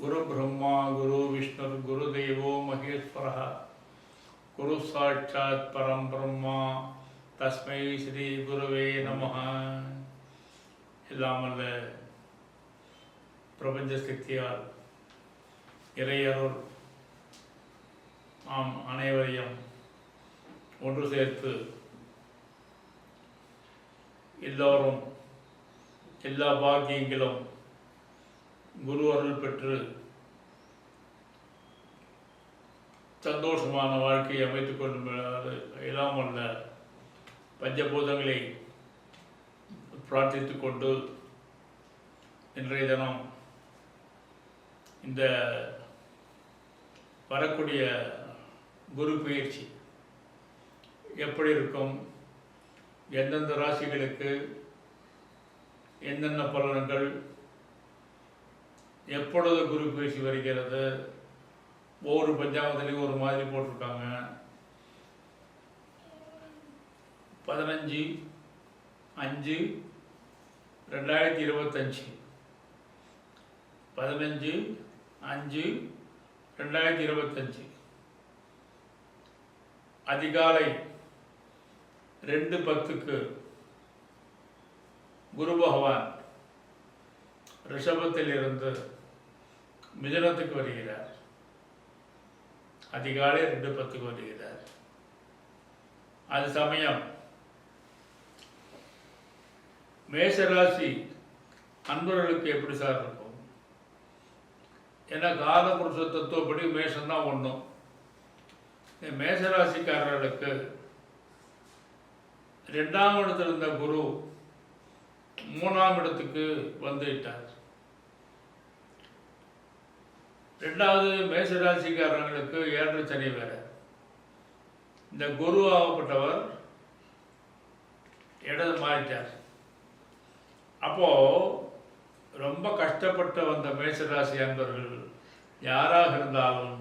குரு பிரம்மா குரு விஷ்ணு குரு தெய்வோ மகேஸ்வர குரு சாட்சாத் பரம் பிரம்மா தஸ்மை ஸ்ரீ குருவே நம இல்லாமல் பிரபஞ்ச சக்தியால் இறையருள் நாம் அனைவரையும் ஒன்று சேர்த்து எல்லோரும் எல்லா பாக்கியங்களும் குரு அருள் பெற்று சந்தோஷமான வாழ்க்கையை அமைத்துக் கொள்ளுமாறு எல்லாம் வல்ல பஞ்சபூதங்களை பிரார்த்தித்துக் கொண்டு இன்றைய தினம் இந்த வரக்கூடிய குரு பயிற்சி எப்படி இருக்கும்? எந்தெந்த ராசிகளுக்கு என்னென்ன பலன்கள் எப்பொழுது குரு பயிற்சி வருகிறது? ஒவ்வொரு பஞ்சாங்கத்துலேயும் ஒரு மாதிரி போட்டிருக்காங்க. பதினஞ்சு அஞ்சு ரெண்டாயிரத்தி இருபத்தஞ்சி. பதினஞ்சு அஞ்சு ரெண்டாயிரத்தி இருபத்தஞ்சி. அதிகாலை ரெண்டு பத்துக்கு குரு பகவான் ரிஷபத்தில் இருந்து மிதனத்துக்கு வருகிறார். அதிகாலை ரெண்டு பத்துக்கு வருகிறார். அது சமயம். மேஷராசி அன்பர்களுக்கு எப்படி சார் இருக்கும்? ஏன்னா கால புருஷ தத்துவப்படி மேஷம்தான் ஒன்றும் மேஷராசிக்காரர்களுக்கு ரெண்டாம் இடத்துல இருந்த குரு மூணாம் இடத்துக்கு வந்துவிட்டார் ரெண்டாவது மேஷராசிக்காரர்களுக்கு ஏழரை சனி வேறு. இந்த குரு ஆகப்பட்டவர் இடது மாறிட்டார். அப்போது ரொம்ப கஷ்டப்பட்டு வந்த மேசராசி அன்பர்கள் யாராக இருந்தாலும்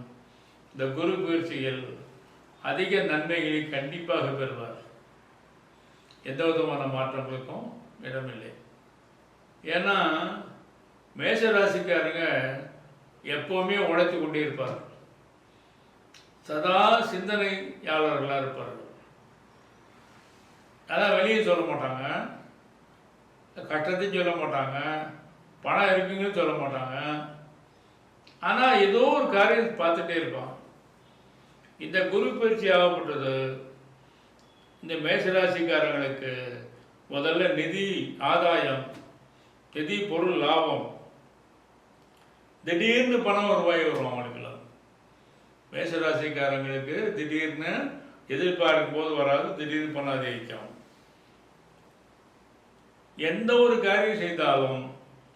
இந்த குரு பயிற்சியில் அதிக நன்மைகளை கண்டிப்பாக பெறுவார். எந்த விதமான மாற்றங்களுக்கும் இடமில்லை. ஏன்னா மேசராசிக்காரங்க எப்போவுமே உழைத்து கொண்டே இருப்பார்கள். சதா சிந்தனையாளர்களாக இருப்பார்கள். அதான் வெளியே சொல்ல மாட்டாங்க. கஷ்டத்தையும் சொல்ல மாட்டாங்க. பணம் இருக்குங்கன்னு சொல்ல மாட்டாங்க. ஆனால் ஏதோ ஒரு காரியம் பார்த்துட்டே இருப்பான். இந்த குரு பயிற்சி ஆகப்பட்டது இந்த மேசராசிக்காரங்களுக்கு முதல்ல நிதி ஆதாயம் நிதி பொருள் லாபம் திடீர்னு பணம் வருவாய் வரும் அவங்களுக்கெல்லாம் மேசராசிக்காரங்களுக்கு திடீர்னு எதிர்பார்க்கும் போது வராது திடீர்னு பணம் அதிகரிக்கும். எந்த ஒரு காரியம் செய்தாலும்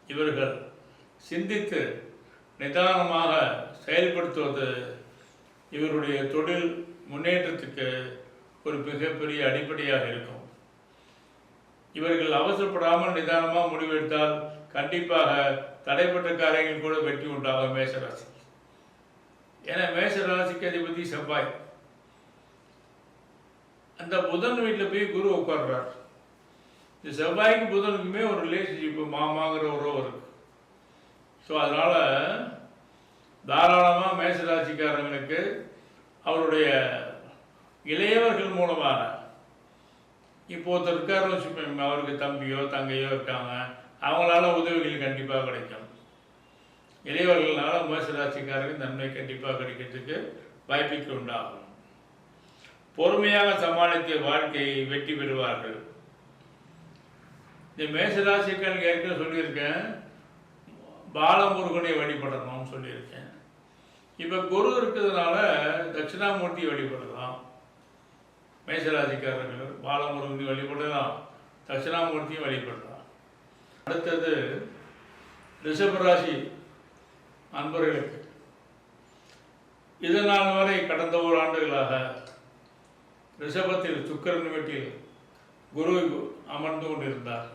இவர்கள் சிந்தித்து நிதானமாக செயல்படுத்துவது இவருடைய தொழில் முன்னேற்றத்துக்கு ஒரு மிகப்பெரிய அடிப்படையாக இருக்கும். இவர்கள் அவசரப்படாமல் நிதானமாக முடிவெடுத்தால் கண்டிப்பாக தடைப்பட்ட காரியங்கள் கூட வெற்றி உண்டாகும் மேசராசி ஏன்னா மேசராசிக்கு அதிபதி செவ்வாய். அந்த புதன் வீட்டில் போய் குரு உட்கார்றார். இந்த செவ்வாய்க்கு புதனுக்குமே ஒரு ரிலேஷன்ஷிப் மாமாங்கிற உறவு இருக்கு. ஸோ அதனால் தாராளமாக மேசராசிக்காரங்களுக்கு அவருடைய இளையவர்கள் மூலமாக இப்போ ஒருத்தர் இருக்காருன்னு வச்சுக்கோங்க அவருக்கு தம்பியோ தங்கையோ இருக்காங்க அவங்களால உதவிகள் கண்டிப்பாக கிடைக்கும். இளையவர்களால் மேசராசிக்காரருக்கு நன்மை கண்டிப்பாக கிடைக்கிறதுக்கு வாய்ப்புக்கு உண்டாகும். பொறுமையாக சமாளித்த வாழ்க்கையை வெற்றி பெறுவார்கள். இந்த மேசராசிக்காரங்க ஏற்கனவே சொல்லியிருக்கேன். பாலமுருகனை வழிபடணும்னு சொல்லியிருக்கேன். இப்போ குரு இருக்கிறதுனால தட்சிணாமூர்த்தி வழிபடலாம். மேசராசிக்காரர்கள் பாலமுருகனை வழிபடலாம். தட்சிணாமூர்த்தியும் வழிபடலாம். அடுத்தது ரிஷபராசி அன்பர்களுக்கு. இதனால் வரை கடந்த ஒரு ஆண்டுகளாக ரிஷபத்தில் சுக்கரன் வீட்டில் குரு அமர்ந்து கொண்டிருந்தார்.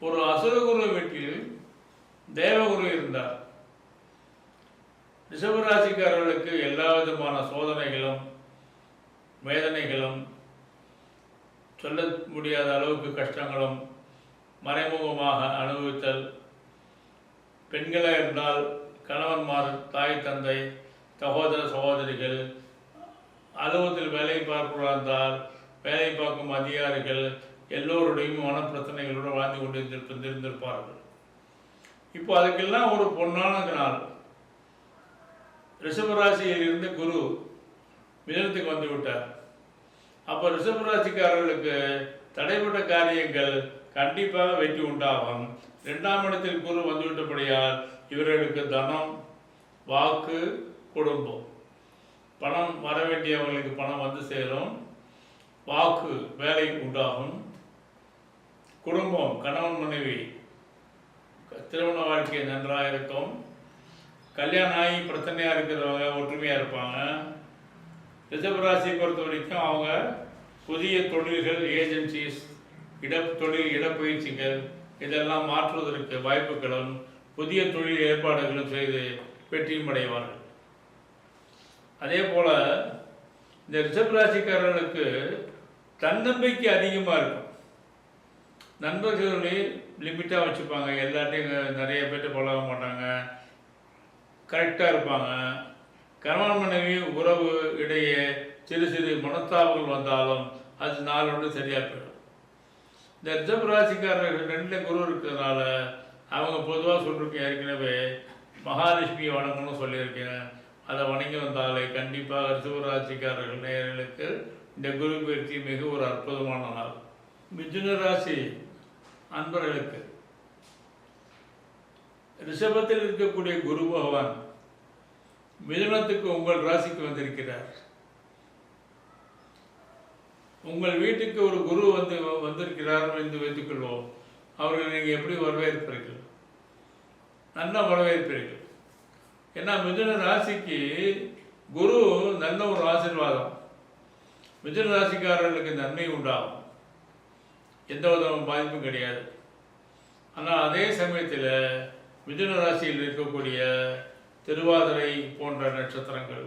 ஒரு அசுரகுரு வீட்டில் தேவகுரு இருந்தார். ரிஷபராசிக்காரர்களுக்கு எல்லா விதமான சோதனைகளும் வேதனைகளும் சொல்ல முடியாத அளவுக்கு கஷ்டங்களும் மறைமுகமாக அனுபவித்தல். பெண்களாக இருந்தால் கணவன்மார் தாய் தந்தை சகோதர சகோதரிகள் அலுவலகத்தில் வேலை பார்ப்பவராக இருந்தால் வேலை பார்க்கும் அதிகாரிகள் எல்லோருடையும் மனப்பிரச்சனைகளோடு வாழ்ந்து கொண்டு இருந்திருப்பார்கள். இப்போ அதுக்கெல்லாம் ஒரு பொன்னான நாள். ரிஷபராசியில் இருந்து குரு மிதனத்துக்கு வந்து விட்டார் அப்போ ரிஷபராசிக்காரர்களுக்கு தடைப்பட்ட காரியங்கள் கண்டிப்பாக வெற்றி உண்டாகும். இரண்டாம் இடத்தில் குரு வந்துவிட்டபடியால் இவர்களுக்கு தனம் வாக்கு குடும்பம். பணம் வர வேண்டியவங்களுக்கு பணம் வந்து சேரும். வாக்கு வேலை உண்டாகும். குடும்பம் கணவன் மனைவி திருமண வாழ்க்கை நன்றாக இருக்கும். கல்யாணம் ஆகி பிரச்சனையாக இருக்கிறவங்க ஒற்றுமையாக இருப்பாங்க. ரிஷபராசியை பொறுத்த வரைக்கும் அவங்க புதிய தொழில்கள் ஏஜென்சிஸ் இட தொழில் இடப்பயிற்சிகள் இதெல்லாம் மாற்றுவதற்கு வாய்ப்புகளும் புதிய தொழில் ஏற்பாடுகளும் செய்து வெற்றியும் அடைவார்கள். அதே போல் இந்த ரிஷபராசிக்காரர்களுக்கு தன்னம்பிக்கை அதிகமாக இருக்கும். நண்பர்களே லிமிட்டாக வச்சுப்பாங்க. எல்லாத்தையும் நிறைய பேர்ட்டு பழக மாட்டாங்க. கரெக்டாக இருப்பாங்க. கணவன் மனைவி உறவு இடையே சிறு சிறு மனஸ்தாபங்கள் வந்தாலும் அது நாளோடு சரியாக போயிடும். இந்த ரிஷப ராசிக்காரர்கள் ரெண்டில் குரு இருக்கிறதுனால அவங்க பொதுவாக சொல்லியிருக்கேன் ஏற்கனவே மகாலட்சுமியை வணங்கணும்னு சொல்லியிருக்கேன். அதை வணங்கி வந்தாலே கண்டிப்பாக ரிஷப ராசிக்காரர்கள் நேயர்களுக்கு இந்த குரு பயிற்சி மிக ஒரு அற்புதமான நாள். மிதுன ராசி அன்பர்களுக்கு. ரிஷபத்தில் இருக்கக்கூடிய குரு பகவான் மிதுனத்துக்கு உங்கள் ராசிக்கு வந்திருக்கிறார். உங்கள் வீட்டுக்கு ஒரு குரு வந்து வந்திருக்கிறார் என்று வைத்துக்கொள்வோம். அவர்களை நீங்கள் எப்படி வரவேற்பீர்கள் நல்லா வரவேற்பீர்கள் ஏன்னா மிதுன ராசிக்கு குரு நல்ல ஒரு ஆசீர்வாதம். மிதுன ராசிக்காரர்களுக்கு நன்மை உண்டாகும். எந்த விதமான பாதிப்பும் கிடையாது. ஆனால் அதே சமயத்தில் மிதுன ராசியில் இருக்கக்கூடிய திருவாதிரை போன்ற நட்சத்திரங்கள்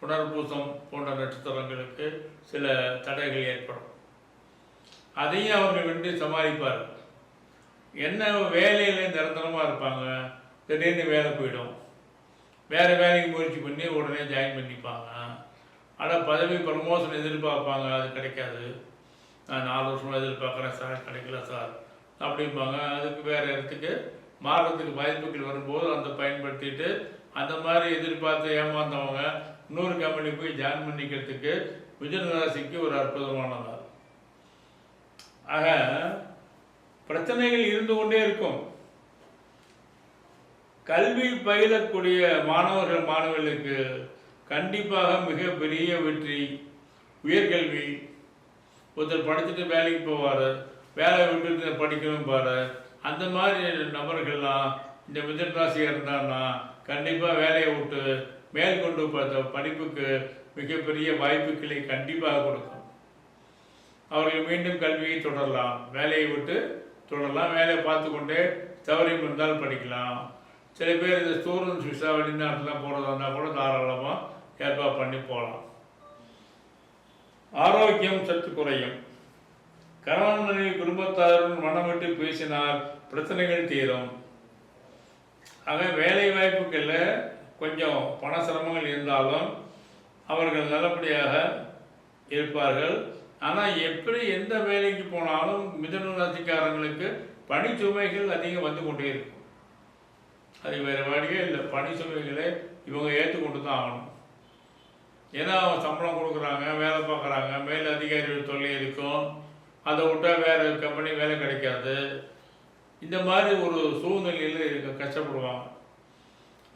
புனர்பூசம் போன்ற நட்சத்திரங்களுக்கு சில தடைகள் ஏற்படும். அதையும் அவர்கள் வந்து சமாளிப்பார் என்ன வேலையில் நிரந்தரமாக இருப்பாங்க? திடீர்னு வேலை போயிடும். வேறு வேலைக்கு முயற்சி பண்ணி உடனே ஜாயின் பண்ணிப்பாங்க. ஆனால் பதவி ப்ரமோஷன் எதிர்பார்ப்பாங்க. அது கிடைக்காது. நான் நாலு வருஷமாக எதிர்பார்க்குறேன் சார் கிடைக்கல சார் அப்படிம்பாங்க. அதுக்கு வேறு இடத்துக்கு மாறுறதுக்கு வாய்ப்புகள் வரும்போது அந்த பயன்படுத்திட்டு அந்த மாதிரி எதிர்பார்த்து ஏமாந்தவங்க இன்னொரு கம்பெனி போய் ஜாயின் பண்ணிக்கிறதுக்கு மிதுன ராசிக்கு ஒரு அற்புதமானதான் ஆக பிரச்சனைகள் இருந்து கொண்டே இருக்கும். கல்வி பயிலக்கூடிய மாணவர்கள் மாணவர்களுக்கு கண்டிப்பாக மிகப்பெரிய வெற்றி உயர்கல்வி. ஒருத்தர் படிச்சுட்டு வேலைக்கு போவார் வேலை விட்டு படிக்கணும் பாரு. அந்த மாதிரி நபர்கள்லாம் இந்த மிதன் ராசியாக இருந்தான்னா கண்டிப்பாக வேலையை விட்டு மேற்கொண்டு பார்த்த படிப்புக்கு மிகப்பெரிய வாய்ப்புகளை கண்டிப்பாக கொடுக்கும். அவர்கள் மீண்டும் கல்வியை தொடரலாம். வேலையை விட்டு தொடரலாம். வேலையை பார்த்து கொண்டே தவறியும் இருந்தால் படிக்கலாம். சில பேர் இந்த ஸ்டூடெண்ட்ஸ் விசா வெளிநாட்டுலாம் போகிறதா இருந்தால் கூட தாராளமாக ஏற்பாடு பண்ணி போகலாம். ஆரோக்கியம் சற்று குறையும். கணவன் மனைவி குடும்பத்தாருடன் மனம் விட்டு பேசினால் பிரச்சனைகள் தீரும். ஆக வேலை வாய்ப்புகளில் கொஞ்சம் பண சிரமங்கள் இருந்தாலும் அவர்கள் நல்லபடியாக இருப்பார்கள். ஆனால் எப்படி எந்த வேலைக்கு போனாலும் மிதன ராசிக்காரங்களுக்கு பணி சுமைகள் அதிகம் வந்து கொண்டே இருக்கும். அது வேறு வழியே இல்லை. பணி சுமைகளை இவங்க ஏற்றுக்கொண்டு தான் ஆகணும். ஏன்னா அவங்க சம்பளம் கொடுக்குறாங்க வேலை பார்க்குறாங்க மேல் அதிகாரிகள் தொல்லை இருக்கும். அதை விட்டால் வேறு கம்பெனி வேலை கிடைக்காது. இந்த மாதிரி ஒரு சூழ்நிலையில் இருக்க கஷ்டப்படுவாங்க.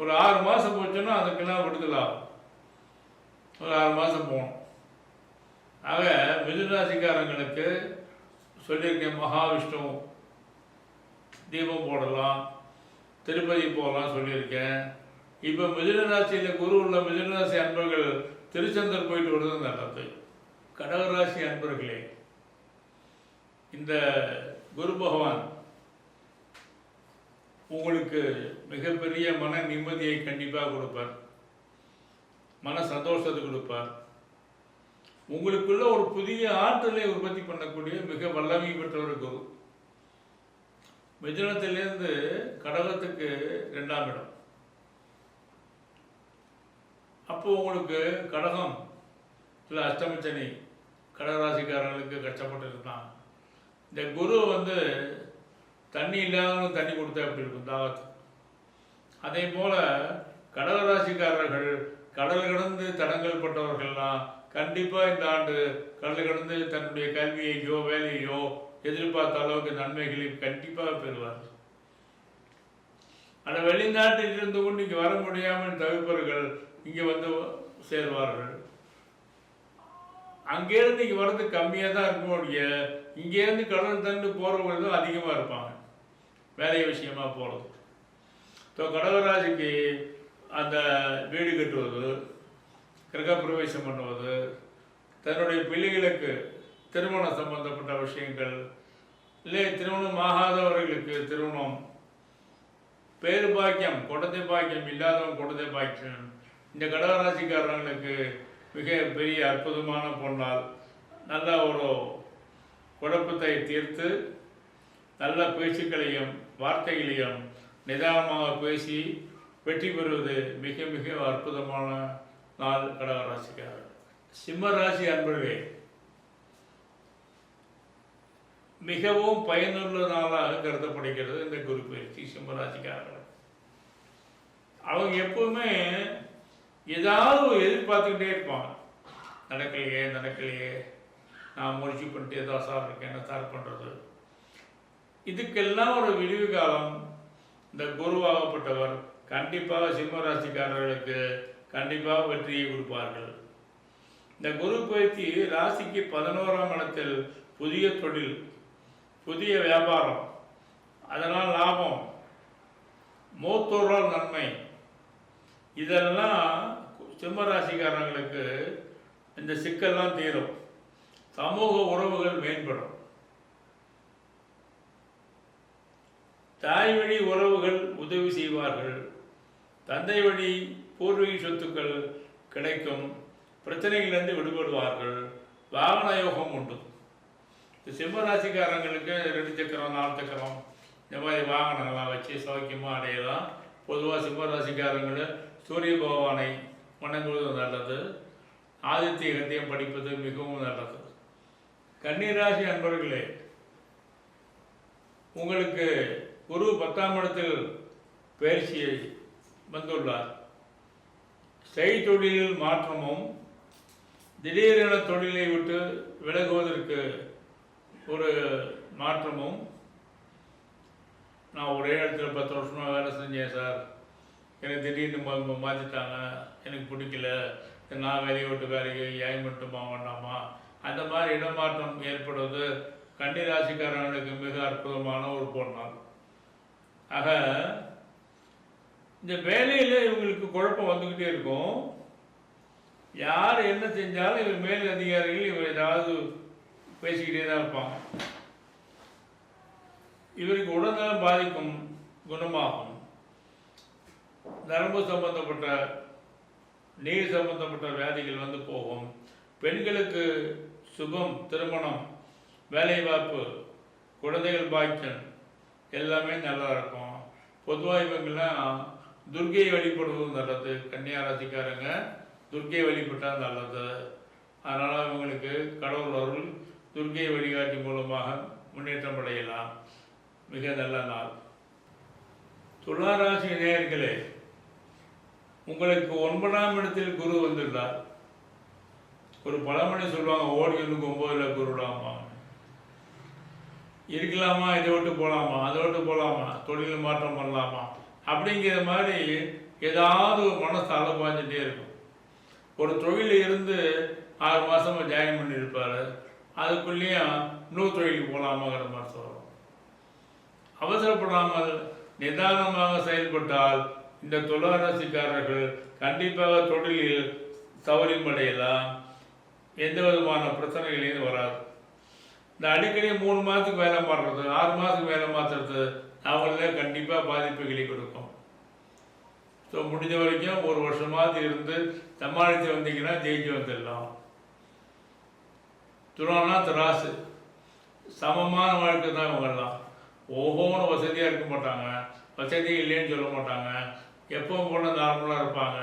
ஒரு ஆறு மாதம் போச்சுன்னா அதுக்கெல்லாம் விடுதலாம் ஒரு ஆறு மாதம் போகணும். ஆக மிதுராசிக்காரங்களுக்கு சொல்லியிருக்கேன் மகாவிஷ்ணு தீபம் போடலாம் திருப்பதி போகலாம் சொல்லியிருக்கேன். இப்போ மிதுனராசியில் குரு உள்ள மிதுனராசி அன்பர்கள் திருச்செந்தூர் போயிட்டு வருது நல்லது. கடகராசி அன்பர்களே இந்த குரு பகவான் உங்களுக்கு மிகப்பெரிய மன நிம்மதியை கண்டிப்பாக கொடுப்பார். மன சந்தோஷத்தை கொடுப்பார். உங்களுக்குள்ள ஒரு புதிய ஆற்றலை உற்பத்தி பண்ணக்கூடிய மிக வல்லமை பெற்றவர் ஒரு குரு. மிதுனத்திலேருந்து கடகத்துக்கு ரெண்டாம் இடம். அப்போ உங்களுக்கு கடகம் இல்லை அஷ்டமச்சனி கடகராசிக்காரங்களுக்கு கஷ்டப்பட்டு இருந்தான். இந்த குரு வந்து தண்ணி இல்லாதவங்க தண்ணி கொடுத்தா எப்படி இருக்கும்? தாகத்து. அதே போல் கடகராசிக்காரர்கள் கடல் கடந்து தடங்கள் பட்டவர்கள்லாம் கண்டிப்பாக இந்த ஆண்டு கடல் கடந்து தன்னுடைய கல்வியையோ வேலையோ எதிர்பார்த்த அளவுக்கு நன்மைகளை கண்டிப்பாக பெறுவார்கள். ஆனால் வெளிநாட்டில் இருந்து கொண்டு இங்கே வர முடியாமல் தவிப்பவர்கள் இங்கே வந்து சேர்வார்கள். அங்கேருந்து இங்கே வர்றது கம்மியாக தான் இருக்கும் இங்கேருந்து கடல் தண்டு போகிறவங்க தான் அதிகமாக இருப்பாங்க. வேலை விஷயமா போகிறது இப்போ கடகராசிக்கு அந்த வீடு கட்டுவது கிரகப்பிரவேசம் பண்ணுவது தன்னுடைய பிள்ளைகளுக்கு திருமணம் சம்பந்தப்பட்ட விஷயங்கள் இல்லை திருமணம் ஆகாதவர்களுக்கு திருமணம் பேரு பாக்கியம் குழந்தை பாக்கியம் இல்லாதவங்க குழந்தை பாக்கியம் இந்த கடகராசிக்காரர்களுக்கு மிக பெரிய அற்புதமான பொண்ணால் நல்ல ஒரு குழப்பத்தை தீர்த்து நல்ல பேச்சுக்களையும் வார்த்தைகளையும் நிதானமாக பேசி வெற்றி பெறுவது மிக மிக அற்புதமான நாள் கடகராசிக்காரர். சிம்ம ராசி அன்பர்களே மிகவும் பயனுள்ள நாளாக கருதப்படுகிறது இந்த குரு பயிற்சி சிம்மராசிக்காரர்கள் அவங்க எப்பவுமே ஏதாவது எதிர்பார்த்துக்கிட்டே இருப்பாங்க. நடக்கலையே நடக்கலையே நான் முடிச்சு பண்ணிட்டு ஏதாவது சார் இருக்கேன் என்ன சார் பண்ணுறது இதுக்கெல்லாம் ஒரு விடிவு காலம். இந்த குருவாகப்பட்டவர் கண்டிப்பாக சிம்ம ராசிக்காரர்களுக்கு கண்டிப்பாக வெற்றியை கொடுப்பார்கள். இந்த குரு பயிற்சி ராசிக்கு பதினோராம் இடத்தில் புதிய தொழில் புதிய வியாபாரம் அதனால் லாபம் மூத்தோரால் நன்மை. இதெல்லாம் சிம்மராசிக்காரங்களுக்கு இந்த சிக்கல்லாம் தீரும். சமூக உறவுகள் மேம்படும். தாய் வழி உறவுகள் உதவி செய்வார்கள். தந்தை வழி பூர்வீக சொத்துக்கள் கிடைக்கும். பிரச்சனைகளிலிருந்து விடுபடுவார்கள். வாகன யோகம் உண்டு. இந்த சிம்மராசிக்காரங்களுக்கு ரெண்டு சக்கரம் நாலு சக்கரம் இந்த மாதிரி வாகனங்கள்லாம் வச்சு சௌக்கியமாக அடையலாம். பொதுவாக சிம்மராசிக்காரங்கள் சூரிய பகவானை வணங்குவது நல்லது. ஆதித்ய கத்தியம் படிப்பது மிகவும் நல்லது. கன்னிராசி அன்பர்களே உங்களுக்கு குரு பத்தாம் இடத்தில் பயிற்சியை வந்துள்ளார். செய் தொழிலில் மாற்றமும் திடீரென தொழிலை விட்டு விலகுவதற்கு ஒரு மாற்றமும். நான் ஒரே இடத்துல பத்து வருஷமாக வேலை செஞ்சேன் சார். எனக்கு திடீர்னு மாற்றிட்டாங்க எனக்கு பிடிக்கல. நான் வேலையை விட்டு வேலைக்கு ஏன் மட்டுமா வேண்டாமா? அந்த மாதிரி இடமாற்றம் ஏற்படுவது கன்னி ராசிக்காரர்களுக்கு மிக அற்புதமான ஒரு பொருள் ஆக இந்த வேலையில் இவங்களுக்கு குழப்பம் வந்துக்கிட்டே இருக்கும். யார் என்ன செஞ்சாலும் இவர் மேல் அதிகாரிகள் இவர் ஏதாவது பேசிக்கிட்டே தான் இருப்பாங்க. இவருக்கு உடல்நலம் பாதிக்கும் குணமாகும். நரம்பு சம்பந்தப்பட்ட நீர் சம்பந்தப்பட்ட வியாதிகள் வந்து போகும். பெண்களுக்கு சுகம் திருமணம் வேலைவாய்ப்பு குழந்தைகள் பாய்ச்சல் எல்லாமே நல்லா இருக்கும். பொதுவாக இவங்கெல்லாம் துர்கையை வழிபடுவதும் நல்லது கன்னியா ராசிக்காரங்க துர்க்கையை வழிபட்டால் நல்லது. அதனால் இவங்களுக்கு கடவுள் அருள் துர்கை வழிகாட்டி மூலமாக முன்னேற்றம் அடையலாம். மிக நல்ல நாள். துளாராசி நேயர்களே உங்களுக்கு ஒன்பதாம் இடத்தில் குரு வந்துள்ளார் ஒரு பழமொழி சொல்லுவாங்க ஓடி ஒன்று ஒன்பதுல குருடாமா இருக்கலாமா இதை விட்டு போகலாமா அதை விட்டு போகலாமா தொழில் மாற்றம் பண்ணலாமா? அப்படிங்கிற மாதிரி ஏதாவது ஒரு மனசு அலப்பாஞ்சிட்டே இருக்கும். ஒரு தொழில் இருந்து ஆறு மாதமாக ஜாயின் பண்ணியிருப்பார். அதுக்குள்ளேயும் இன்னொரு தொழிலுக்கு போகலாமாங்கிற மாதிரி சொல்கிறோம் அவசரப்படாமல் நிதானமாக செயல்பட்டால் இந்த துளாராசிக்காரர்கள் கண்டிப்பாக தொழிலில் சௌரியமடையலாம் எந்த விதமான பிரச்சனைகளையும் வராது. இந்த அடிக்கடி மூணு மாதத்துக்கு வேலை மாறுறது ஆறு மாதத்துக்கு வேலை மாற்றுறது அவங்கள கண்டிப்பாக பாதிப்புகளை கொடுக்கும். ஸோ முடிஞ்ச வரைக்கும் ஒரு வருஷமாவது இருந்து சமாளித்து வந்தீங்கன்னா ஜெயிச்சு வந்துடலாம். துலானா திராசு. சமமான வாழ்க்கை தான் இவங்கெல்லாம். ஒவ்வொன்றும் வசதியாக இருக்க மாட்டாங்க. வசதி இல்லைன்னு சொல்ல மாட்டாங்க. எப்பவும் போல நார்மலாக இருப்பாங்க.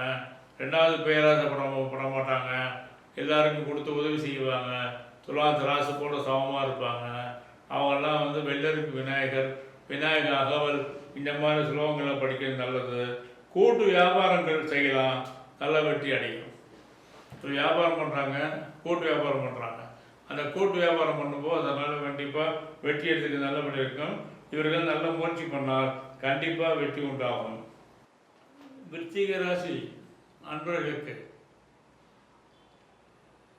ரெண்டாவது பேராசை பட பட மாட்டாங்க. எல்லாருக்கும் கொடுத்து உதவி செய்வாங்க. துலா திராசு போல சமமாக இருப்பாங்க. அவங்கெல்லாம் வந்து வெள்ளருக்கு விநாயகர் விநாயக அகவல் இந்த மாதிரி ஸ்லோகங்களை படிக்கிறது நல்லது. கூட்டு வியாபாரங்கள் செய்யலாம். நல்ல வெட்டி அடையும் இப்போ வியாபாரம் பண்ணுறாங்க கூட்டு வியாபாரம் பண்ணுறாங்க அந்த கூட்டு வியாபாரம் பண்ணும்போது அதனால் கண்டிப்பாக வெட்டி எடுத்துக்கு நல்லபடி இருக்கும். இவர்கள் நல்ல முயற்சி பண்ணால் கண்டிப்பாக வெற்றி உண்டாகும். விருத்திக ராசி அன்பர்களுக்கு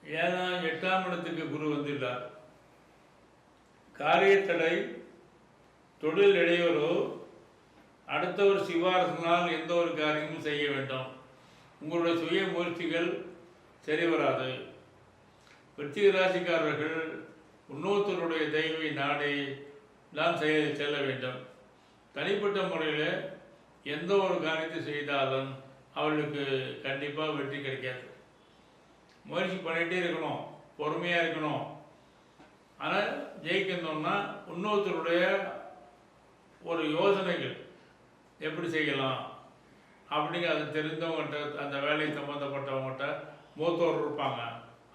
ஏன்னா எட்டாம் இடத்துக்கு குரு வந்துள்ளார். காரியத்தடை தொழில் இடையூறோ அடுத்தவர் சிபாரசினால் எந்த ஒரு காரியமும் செய்ய வேண்டாம். உங்களுடைய சுய முயற்சிகள் சரி வராது. விருச்சிக ராசிக்காரர்கள் இன்னொருத்தருடைய தெய்வை நாடி தான் செய்ய செல்ல வேண்டும். தனிப்பட்ட முறையில் எந்த ஒரு காரியத்தை செய்தாலும் அவர்களுக்கு கண்டிப்பாக வெற்றி கிடைக்காது. முயற்சி பண்ணிகிட்டே இருக்கணும். பொறுமையாக இருக்கணும். ஆனால் ஜெயிக்கணும்னா இன்னொருத்தருடைய ஒரு யோசனைகள் எப்படி செய்யலாம்? அப்படிங்க அது தெரிந்தவங்ககிட்ட அந்த வேலையை சம்மந்தப்பட்டவங்ககிட்ட மூத்தோர் இருப்பாங்க.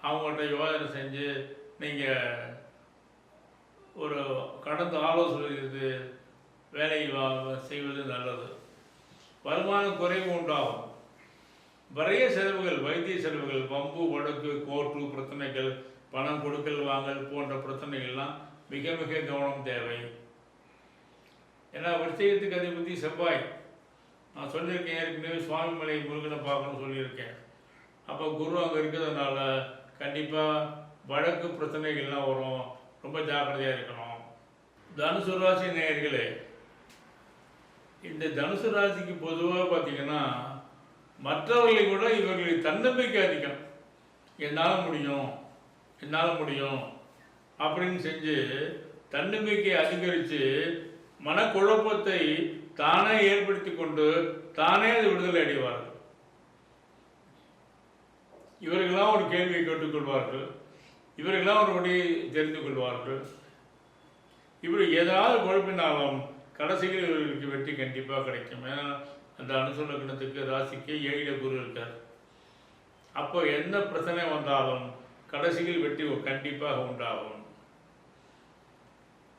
அவங்கள்ட்ட யோசனை செஞ்சு நீங்கள் ஒரு கடந்த ஆலோசனை இது வேலையை வா- செய்வது நல்லது. வருமானம் குறைவு உண்டாகும். நிறைய செலவுகள் வைத்திய செலவுகள் வம்பு வழக்கு கோர்ட்டு பிரச்சனைகள் பணம் கொடுக்கல் வாங்கல் போன்ற பிரச்சனைகள்லாம் மிக மிக கவனம் தேவை. ஏன்னா விருச்சிகத்துக்கு அதிபதி செவ்வாய். நான் சொல்லியிருக்கேன் ஏற்கனவே சுவாமிமலை முருகனை பார்க்கணும்னு சொல்லியிருக்கேன். அப்போ குரு அங்கே இருக்கிறதுனால கண்டிப்பாக வழக்கு பிரச்சனைகள்லாம் வரும். ரொம்ப ஜாக்கிரதையாக இருக்கணும். தனுசு ராசி நேயர்களே இந்த தனுசு ராசிக்கு பொதுவாக பார்த்தீங்கன்னா மற்றவர்களை விட இவர்களுக்கு தன்னம்பிக்கை அதிகம் என்னால் முடியும் என்னால் முடியும் அப்படின்னு செஞ்சு தன்னம்பிக்கையை அதிகரித்து மனக்குழப்பத்தை தானே ஏற்படுத்தி கொண்டு தானே அது விடுதலை அடைவார்கள். இவர்களெல்லாம் ஒரு கேள்வியை கேட்டுக்கொள்வார்கள். இவர்களெல்லாம் ஒரு வழி தெரிந்து கொள்வார்கள். இப்படி ஏதாவது குழப்பினாலும் கடைசியில் இவர்களுக்கு வெற்றி கண்டிப்பாக கிடைக்கும். ஏன்னா அந்த அனுசலக்கணத்துக்கு ராசிக்கு ஏழில குரு இருக்கார். அப்போ என்ன பிரச்சனை வந்தாலும் கடைசியில் வெற்றி கண்டிப்பாக உண்டாகும்.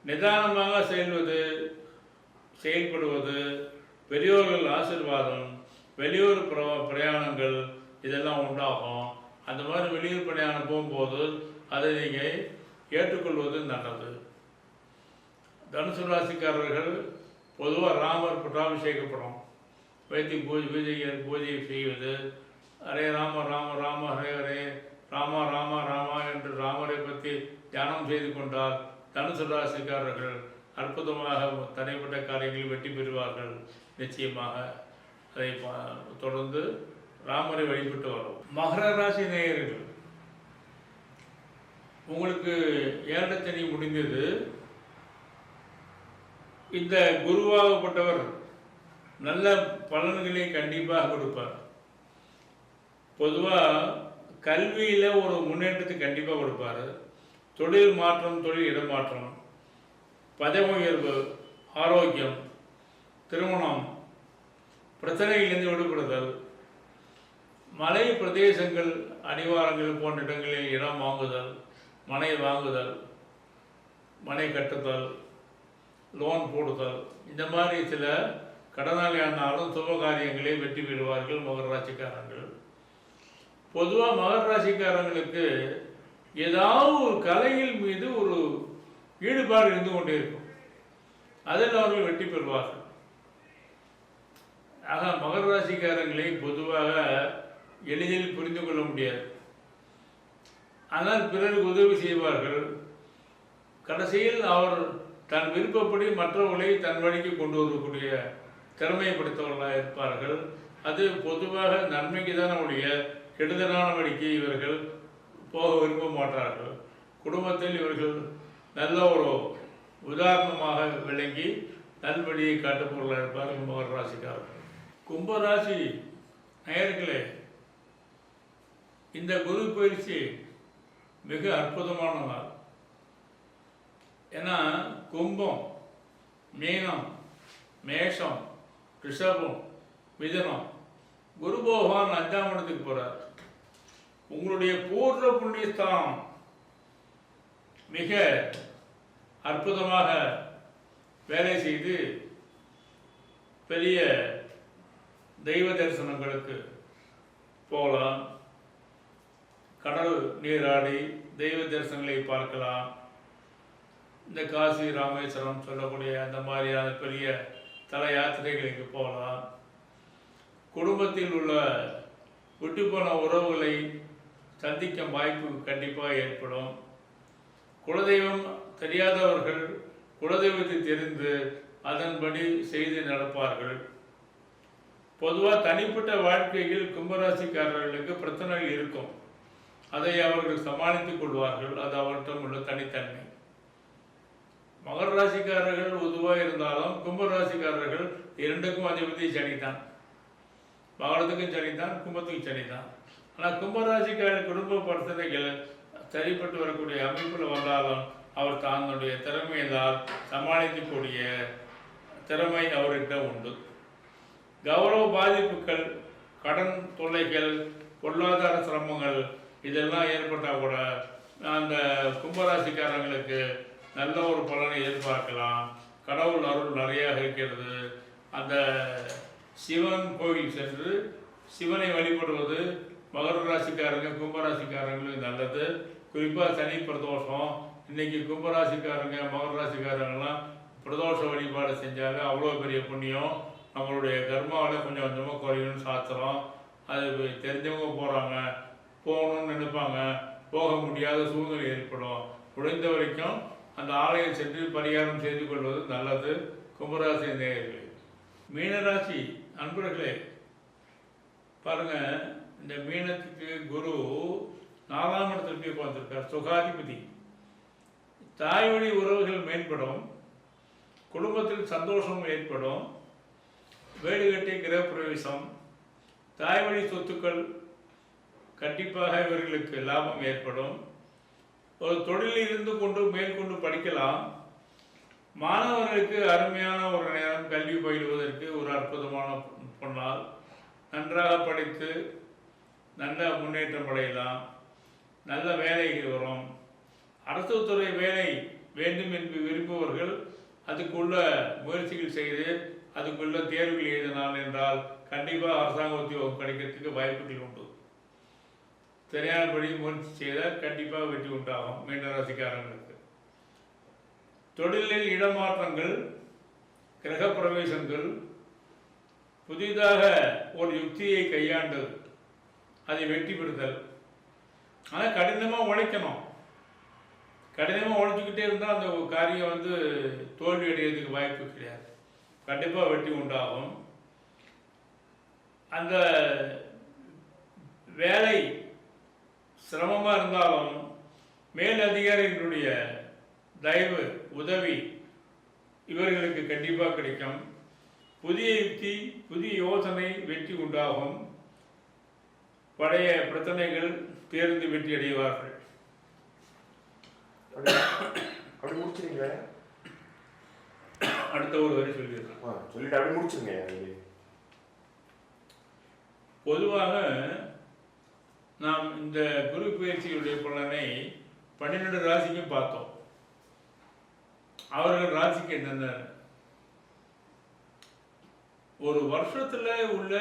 நிதானமாக செயல்வது செயல்படுவது பெரியோர்கள் ஆசீர்வாதம் வெளியூர் பிர பிரயாணங்கள் இதெல்லாம் உண்டாகும். அந்த மாதிரி வெளியூர் பிரயாணம் போகும்போது அதை நீங்கள் ஏற்றுக்கொள்வது நல்லது. தனுசு ராசிக்காரர்கள் பொதுவாக ராமர் பட்டாபிஷேகப்படும். வைத்து பூஜை பூஜை பூஜை செய்வது. ஹரே ராம ராம ராம ஹரே ஹரே. ராமா ராமா ராமா என்று ராமரை பற்றி தியானம் செய்து கொண்டால் தனுசு ராசிக்காரர்கள் அற்புதமாக தனிப்பட்ட காரியங்களில் வெற்றி பெறுவார்கள். நிச்சயமாக அதை பா- தொடர்ந்து ராமரை வழிபட்டு வரும் மகர ராசி நேயர்கள் உங்களுக்கு ஏழச்சனி முடிந்தது. இந்த குருவாகப்பட்டவர் நல்ல பலன்களை கண்டிப்பாக கொடுப்பார். பொதுவாக கல்வியில் ஒரு முன்னேற்றத்தை கண்டிப்பாக கொடுப்பார். தொழில் மாற்றம் தொழில் இடமாற்றம் பதவி உயர்வு ஆரோக்கியம் திருமணம் பிரச்சனையிலிருந்து விடுபடுதல் மலை பிரதேசங்கள் அடிவாரங்கள் போன்ற இடங்களில் இடம் வாங்குதல் மனை வாங்குதல் மனை கட்டுதல் லோன் போடுதல் இந்த மாதிரி சில கடனாளி ஆனாலும் சுப காரியங்களில் வெற்றி பெறுவார்கள் மகர ராசிக்காரர்கள். பொதுவாக மகர ராசிக்காரங்களுக்கு ஏதாவது ஒரு கலையில் மீது ஒரு ஈடுபாடு இருந்து கொண்டே இருக்கும். அதில் அவர்கள் வெற்றி பெறுவார்கள். ஆக மகர ராசிக்காரங்களை பொதுவாக எளிதில் புரிந்து கொள்ள முடியாது. ஆனால் பிறருக்கு உதவி செய்வார்கள். கடைசியில் அவர் தன் விருப்பப்படி மற்றவர்களை தன் வழிக்கு கொண்டு வரக்கூடிய திறமையை படைத்தவர்களாக இருப்பார்கள். அது பொதுவாக நன்மைக்கு தான் உடைய கெடுதலான வழிக்கு இவர்கள் போக விரும்ப மாட்டார்கள். குடும்பத்தில் இவர்கள் நல்ல ஒரு உதாரணமாக விளங்கி நல்வழியை காட்டுப்பொருளாக இருப்பார்கள் மகர ராசிக்காரர்கள். கும்பராசி நேயர்களே இந்த குரு பயிற்சி மிக அற்புதமான நாள். ஏன்னா கும்பம் மீனம் மேஷம் ரிஷபம் மிதனம். குரு பகவான் அஞ்சாம் இடத்துக்கு போறார். உங்களுடைய பூர்வ புண்ணியஸ்தானம் மிக அற்புதமாக வேலை செய்து பெரிய தெய்வ தரிசனங்களுக்கு போகலாம். கடல் நீராடி தெய்வ தரிசனங்களை பார்க்கலாம். இந்த காசி ராமேஸ்வரம் சொல்லக்கூடிய அந்த மாதிரியான பெரிய தல யாத்திரைகளுக்கு போகலாம். குடும்பத்தில் உள்ள விட்டு போன உறவுகளை சந்திக்கும் வாய்ப்பு கண்டிப்பாக ஏற்படும். குலதெய்வம் தெரியாதவர்கள் குலதெய்வத்தை தெரிந்து அதன்படி செய்து நடப்பார்கள். பொதுவாக தனிப்பட்ட வாழ்க்கையில் கும்பராசிக்காரர்களுக்கு பிரச்சனைகள் இருக்கும். அதை அவர்கள் சமாளித்துக் கொள்வார்கள். அது அவர்களிடம் உள்ள தனித்தன்மை. மகர ராசிக்காரர்கள் உதுவாக இருந்தாலும் கும்ப ராசிக்காரர்கள் இரண்டுக்கும் அதிபதி சனிதான். மகரத்துக்கும் சனிதான் கும்பத்துக்கும் சனிதான். ஆனால் கும்பராசிக்காரர் குடும்ப பிரச்சனைகள் சரிப்பட்டு வரக்கூடிய அமைப்பில் வந்தாலும் அவர் தன்னுடைய திறமையினால் சமாளிக்கக்கூடிய திறமை அவர்கிட்ட உண்டு. கௌரவ பாதிப்புகள் கடன் தொல்லைகள் பொருளாதார சிரமங்கள் இதெல்லாம் ஏற்பட்டால் கூட அந்த கும்பராசிக்காரங்களுக்கு நல்ல ஒரு பலனை எதிர்பார்க்கலாம். கடவுள் அருள் நிறையா இருக்கிறது. அந்த சிவன் கோவில் சென்று சிவனை வழிபடுவது மகர ராசிக்காரங்க கும்பராசிக்காரங்களுக்கு நல்லது. குறிப்பாக சனி பிரதோஷம். இன்னைக்கு கும்பராசிக்காரங்க மகர ராசிக்காரங்கெல்லாம் பிரதோஷ வழிபாடு செஞ்சாலே அவ்வளோ பெரிய புண்ணியம். நம்மளுடைய கர்மாவில் கொஞ்சம் கொஞ்சமாக குறையணும்னு சாத்திரம். அது தெரிஞ்சவங்க போகிறாங்க போகணும்னு நினைப்பாங்க. போக முடியாத சூழ்நிலை ஏற்படும். முடிந்த வரைக்கும் அந்த ஆலயம் சென்று பரிகாரம் செய்து கொள்வது நல்லது. கும்பராசி நேயர்களே மீனராசி அன்பர்களே பாருங்க இந்த மீனத்துக்கு குரு நாலாம் போய் பார்த்துருக்காரு சுகாதிபதி. தாய் வழி உறவுகள் மேம்படும் குடும்பத்தில் சந்தோஷம் ஏற்படும் வீடு கட்டி கிரகப்பிரவேசம் தாய் வழி சொத்துக்கள் கண்டிப்பாக இவர்களுக்கு லாபம் ஏற்படும். ஒரு தொழிலில் இருந்து கொண்டு மேற்கொண்டு படிக்கலாம். மாணவர்களுக்கு அருமையான ஒரு நேரம் கல்வி பயிலுவதற்கு ஒரு அற்புதமான பொன்னால் நன்றாக படித்து நல்ல முன்னேற்றம் அடையலாம். நல்ல வேலைகள் வரும். அரசு துறை வேலை வேண்டும் என்று விரும்புபவர்கள் அதுக்குள்ள முயற்சிகள் செய்து அதுக்குள்ள தேர்வுகள் எழுதினால் என்றால் கண்டிப்பாக அரசாங்க உத்தியோகம் கிடைக்கிறதுக்கு வாய்ப்புகள் உண்டு. சரியானபடி முயற்சி செய்தால் கண்டிப்பாக வெற்றி உண்டாகும் மீனராசிக்காரங்களுக்கு தொழிலில் இடமாற்றங்கள் கிரக பிரவேசங்கள் புதிதாக ஒரு யுக்தியை கையாண்டு அதை வெற்றி பெறுதல். ஆனால் கடினமாக உழைக்கணும். கடினமாக உழைச்சிக்கிட்டே இருந்தால் அந்த காரியம் வந்து தோல்வி அடைகிறதுக்கு வாய்ப்பு கிடையாது. கண்டிப்பாக வெற்றி உண்டாகும். அந்த வேலை சிரமமாக இருந்தாலும் மேல் அதிகாரிகளுடைய தயவு உதவி இவர்களுக்கு கண்டிப்பாக கிடைக்கும். புதிய யுக்தி புதிய யோசனை வெற்றி உண்டாகும். பழைய பிரச்சனைகள் தேர்ந்து வெற்றி அடைவார்கள். அப்படி அடுத்த ஒரு வரி சொல்லிடுறேன் சொல்லிட்டு அப்படி முடிச்சிருங்க. பொதுவாக நாம் இந்த குரு பயிற்சியுடைய பலனை பன்னிரெண்டு ராசிக்கும் பார்த்தோம். அவர்கள் ராசிக்கு என்னென்ன? ஒரு வருஷத்துல உள்ள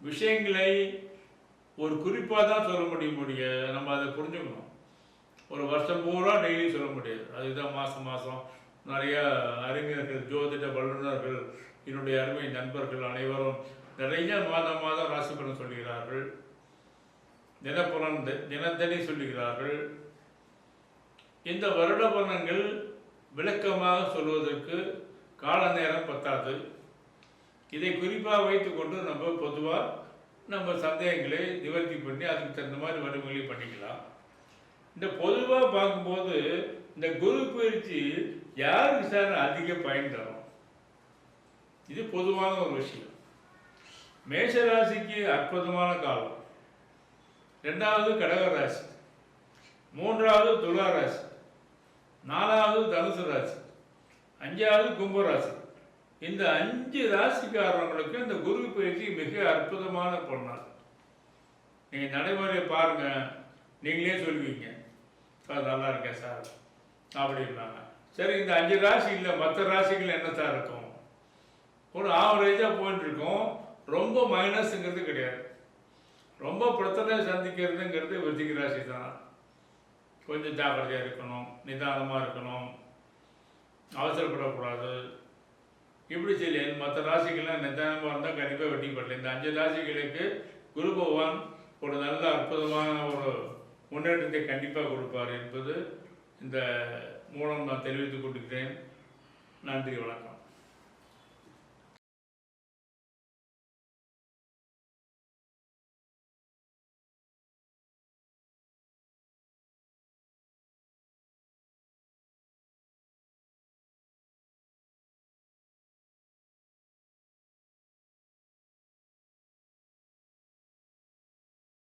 விஷயங்களை ஒரு குறிப்பாக தான் சொல்ல முடியும் முடிய நம்ம அதை புரிஞ்சுக்கணும். ஒரு வருஷம் பூரா டெய்லி சொல்ல முடியாது. அதுதான் மாதம் மாதம் நிறைய அறிஞர்கள் ஜோதிட வல்லுநர்கள் என்னுடைய அருமை நண்பர்கள் அனைவரும் நிறைய மாதம் மாதம் ராசி பலன் சொல்கிறார்கள். தினப்புலன் தினந்தனி தினத்தனி சொல்லுகிறார்கள். இந்த வருட பலன்கள் விளக்கமாக சொல்வதற்கு கால நேரம் பத்தாது. இதை குறிப்பாக வைத்துக்கொண்டு நம்ம பொதுவாக நம்ம சந்தேகங்களை நிவர்த்தி பண்ணி அதுக்கு தகுந்த மாதிரி வழிமுறை பண்ணிக்கலாம். இந்த பொதுவாக பார்க்கும்போது இந்த குரு பயிற்சி யாருக்கு சார் அதிக பயன் தரும்? இது பொதுவான ஒரு விஷயம். மேஷராசிக்கு அற்புதமான காலம். ரெண்டாவது கடக ராசி. மூன்றாவது துலா ராசி. நாலாவது தனுசு ராசி. அஞ்சாவது கும்பராசி இந்த அஞ்சு ராசிக்காரங்களுக்கு இந்த குரு பயிற்சி மிக அற்புதமான பொண்ணா நீங்கள் நடைமுறையை பாருங்க. நீங்களே சொல்லுவீங்க. சார் நல்லா இருக்கேன் சார். அப்படின்னாங்க. சரி இந்த அஞ்சு ராசி இல்லை மற்ற ராசிகள் என்ன சார் இருக்கும்? ஒரு ஆவரேஜாக போயிட்டு இருக்கோம். ரொம்ப மைனஸுங்கிறது கிடையாது. ரொம்ப பிரச்சனை சந்திக்கிறதுங்கிறது விருச்சிக ராசி தான் கொஞ்சம் ஜாக்கிரதையாக இருக்கணும் நிதானமாக இருக்கணும். அவசரப்படக்கூடாது. இப்படி சொல்லி மற்ற ராசிகள்லாம் நிதானமாக இருந்தால் கண்டிப்பாக வெட்டி படல இந்த அஞ்சு ராசிகளுக்கு குரு பகவான் ஒரு நல்ல அற்புதமான ஒரு முன்னேற்றத்தை கண்டிப்பாக கொடுப்பார் என்பது இந்த மூலம் நான் தெரிவித்துக் கொள்கிறேன். நன்றி வணக்கம்.